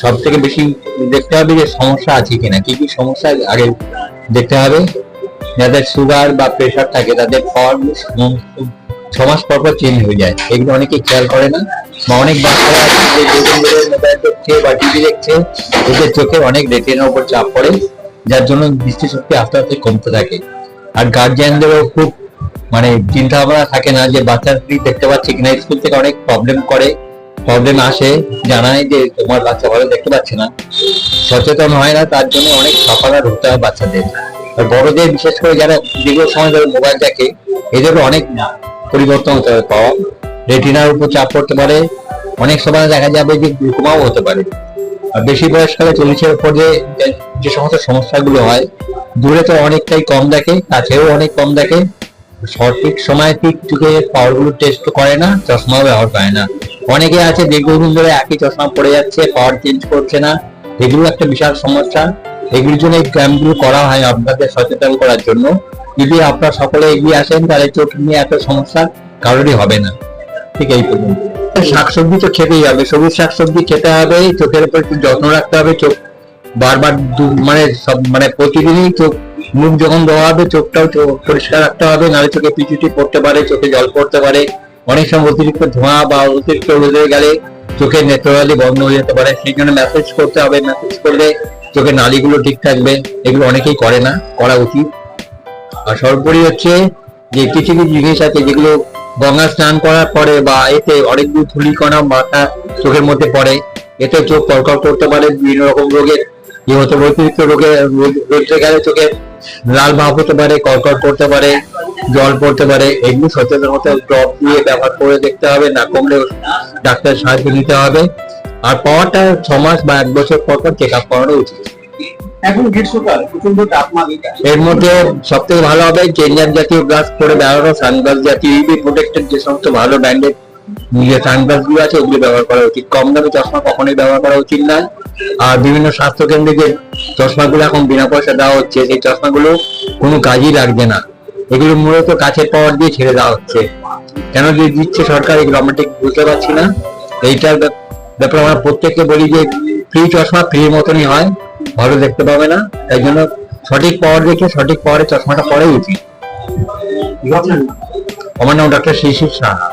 সব থেকে বেশি দেখতে হবে যে সমস্যা আছে কিনা, কি কি সমস্যা আগে দেখতে হবে। যাদের সুগার বা প্রেশার থাকে, তাদের ফর্ম ছ মাস পর পর চেঞ্জ হয়ে যায়। এগুলো অনেকে খেয়াল করে না। বা অনেক বাচ্চারা আছে যে মোবাইল দেখছে বা টিভি দেখছে ওদের চোখে অনেক রেটিনার উপর চাপ পড়ে, যার জন্য দৃষ্টিশক্তি আস্তে আস্তে কমতে থাকে। আর গার্জিয়ানদেরও খুব মানে চিন্তা ভাবনা থাকে না যে বাচ্চাটি দেখতে পাচ্ছে কিনা, স্কুল থেকে অনেক প্রবলেম করে। প্রবলেম আসে, জানায় যে তোমার বাচ্চা ভালো দেখতে পাচ্ছে না। সচেতন হয় না, তার জন্য অনেক সাফারার হতে হয় বাচ্চাদের। বড়দের, বিশেষ করে যারা দীর্ঘ সময় ধরে মোবাইল দেখে এদেরও অনেক পরিবর্তন হতে হবে পাওয়া। রেটিনার উপর চাপ পড়তে পারে। অনেক সময় দেখা যাবে যে গ্লুকোমাও হতে পারে। আর বেশি বয়সকালে চল্লিশের উপর যে সমস্ত সমস্যাগুলো হয়, দূরে তো অনেকটাই কম দেখে, কাছেও অনেক কম দেখে। সঠিক সময় ঠিক চোখে পাওয়ারগুলো টেস্ট করে না, চশমাও ব্যবহার করে না। অনেকে আছে দীর্ঘদিন ধরে একই চশমা পড়ে যাচ্ছে পাওয়ার চেঞ্জ করছে না। এগুলো একটা বিশাল সমস্যা। এগুলোর জন্য এই ক্যাম্পগুলো করা হয় আপনাদের সচেতন করার জন্য। যদি আপনারা সকলে এগিয়ে আসেন, তাহলে চোখ নিয়ে এত সমস্যা কারোরই হবে না। ঠিক এই পর্যন্ত। শাকসবজি তো খেতেই হবে। সবুজ শাকসবজি খেতে হবে, চোখের উপর একটু যত্ন রাখতে হবে, চোখ বারবার মানে সব মানে প্রতিদিনই চোখ, মুখ যখন ধোয়া হবে, চোখটাও পরিষ্কার রাখতে হবে। নাহলে চোখে পিছুটি পড়তে পারে, চোখে জল পড়তে পারে। অনেক সময় অতিরিক্ত ধোঁয়া বা অতিরিক্ত রোদে গেলে চোখের নেত্রনালী বন্ধ হয়ে যেতে পারে। সেই জন্য ম্যাসেজ করতে হবে। ম্যাসেজ করলে চোখের নালীগুলো ঠিক থাকবে। এগুলো অনেকেই করে না, করা উচিত। আর সর্বোপরি হচ্ছে যে কিছু কিছু জিনিস আছে যেগুলো গঙ্গা স্নান করার পরে বা এতে অনেকগুলো ধুলিকণা মাথা চোখের মধ্যে পড়ে। এতে চোখ কড়কড় করতে পারে। বিভিন্ন রকম রোগের যে হতে অতিরিক্ত রোগে রোদ- গেলে চোখে লাল ভাব হতে পারে, কড়কড় করতে পারে। জল পড়তে পারে এগুলো সচেতন হতে ড্রপ দিয়ে ব্যবহার করে দেখতে হবে না কমলে ডাক্তারের সাহায্য নিতে হবে। আর পাওয়ারটা ছ মাস বা এক বছর পর পর চেক আপ করানো উচিত। এখন গ্রীষ্মকাল প্রচণ্ড তাপমাত্রা। এর মধ্যে সব থেকে ভালো হবে চেঞ্জার জাতীয় গ্লাস পরে বেড়ানো সানগ্লাস জাতীয় ইউভি প্রোটেক্টেড যে সমস্ত ভালো ব্র্যান্ডের যে সানগ্লাসগুলো আছে ওগুলো ব্যবহার করা উচিত। কম দামি চশমা কখনোই ব্যবহার করা উচিত না। আর বিভিন্ন স্বাস্থ্য কেন্দ্রে যে চশমাগুলো এখন বিনা পয়সা দেওয়া হচ্ছে সেই চশমাগুলো কোনো কাজই লাগবে না। এগুলো মূলত কাছের পাওয়ার দিয়ে ছেড়ে দেওয়া হচ্ছে। কেন যে দিচ্ছে সরকার এগুলো আমরা ঠিক বুঝতে পারছি না। এইটার ব্যাপারে আমরা প্রত্যেককে বলি যে ফ্রি চশমা ফ্রি মতনই হয়, ভালো দেখতে পাবে না। তাই জন্য সঠিক পাওয়ার দেখে সঠিক পাওয়ারে চশমাটা পরাই উচিত। আমার নাম ডক্টর শিশির সাহা।